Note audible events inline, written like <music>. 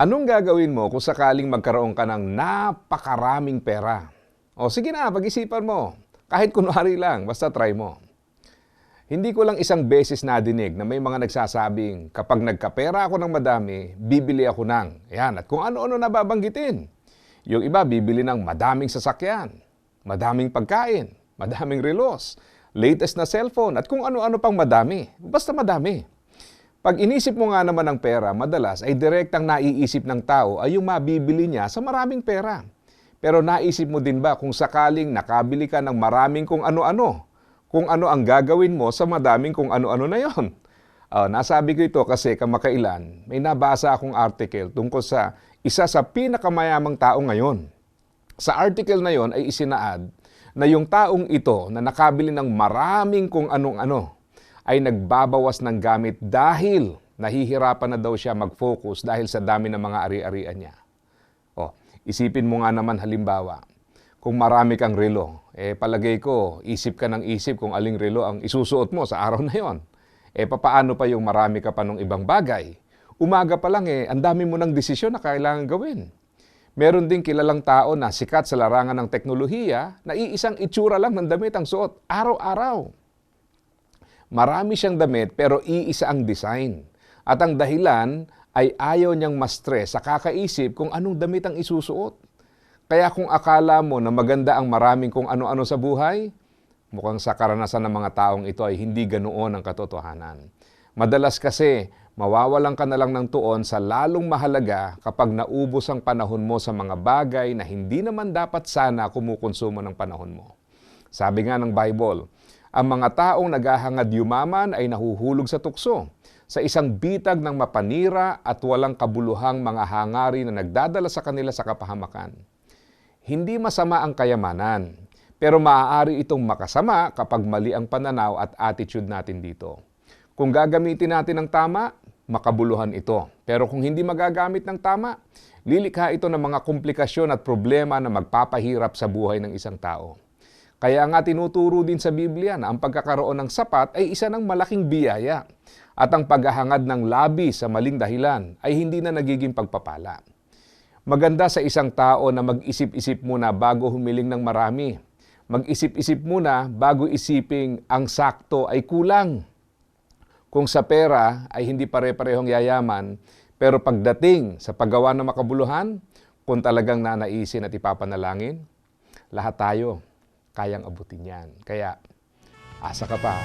Anong gagawin mo kung sakaling magkaroon ka ng napakaraming pera? O sige na, pag-isipan mo. Kahit kunwari lang, basta try mo. Hindi ko lang isang beses nadinig na may mga nagsasabing kapag nagkapera ako ng madami, bibili ako ng. Yan, at kung ano-ano nababanggitin. Yung iba bibili ng madaming sasakyan, madaming pagkain, madaming relos, latest na cellphone, at kung ano-ano pang madami. Basta madami. Pag inisip mo nga naman ng pera, madalas ay direktang naiisip ng tao ay yung mabibili niya sa maraming pera. Pero naisip mo din ba kung sakaling nakabili ka ng maraming kung ano-ano, kung ano ang gagawin mo sa madaming kung ano-ano na yon? Uh, <laughs> nasabi ko ito kasi kamakailan, may nabasa akong article tungkol sa isa sa pinakamayamang tao ngayon. Sa article na yon ay isinaad na yung taong ito na nakabili ng maraming kung anong-ano, ay nagbabawas ng gamit dahil nahihirapan na daw siya mag-focus dahil sa dami ng mga ari-arian niya. O, isipin mo nga naman halimbawa, kung marami kang relo, eh palagay ko, isip ka ng isip kung aling relo ang isusuot mo sa araw na yon. Eh papaano pa yung marami ka pa ng ibang bagay? Umaga pa lang eh, ang dami mo ng desisyon na kailangan gawin. Meron ding kilalang tao na sikat sa larangan ng teknolohiya na iisang itsura lang ng damit ang suot araw-araw. Marami siyang damit pero iisa ang design. At ang dahilan ay ayaw niyang ma-stress sa kakaisip kung anong damit ang isusuot. Kaya kung akala mo na maganda ang maraming kung ano-ano sa buhay, mukhang sa karanasan ng mga taong ito ay hindi ganoon ang katotohanan. Madalas kasi, mawawalan ka na lang ng tuon sa lalong mahalaga kapag naubos ang panahon mo sa mga bagay na hindi naman dapat sana kumukonsumo ng panahon mo. Sabi nga ng Bible, ang mga taong naghahangad yumaman ay nahuhulog sa tukso sa isang bitag ng mapanira at walang kabuluhang mga hangarin na nagdadala sa kanila sa kapahamakan. Hindi masama ang kayamanan, pero maaari itong makasama kapag mali ang pananaw at attitude natin dito. Kung gagamitin natin ng tama, makabuluhan ito. Pero kung hindi magagamit ng tama, lilikha ito ng mga komplikasyon at problema na magpapahirap sa buhay ng isang tao. Kaya nga tinuturo din sa Biblia na ang pagkakaroon ng sapat ay isa ng malaking biyaya at ang paghahangad ng labi sa maling dahilan ay hindi na nagiging pagpapala. Maganda sa isang tao na mag-isip-isip muna bago humiling ng marami. Mag-isip-isip muna bago isiping ang sakto ay kulang. Kung sa pera ay hindi pare-parehong yayaman, pero pagdating sa paggawa ng makabuluhan, kung talagang nanaisin at ipapanalangin, lahat tayo kayang abutin yan. Kaya, asa ka pa.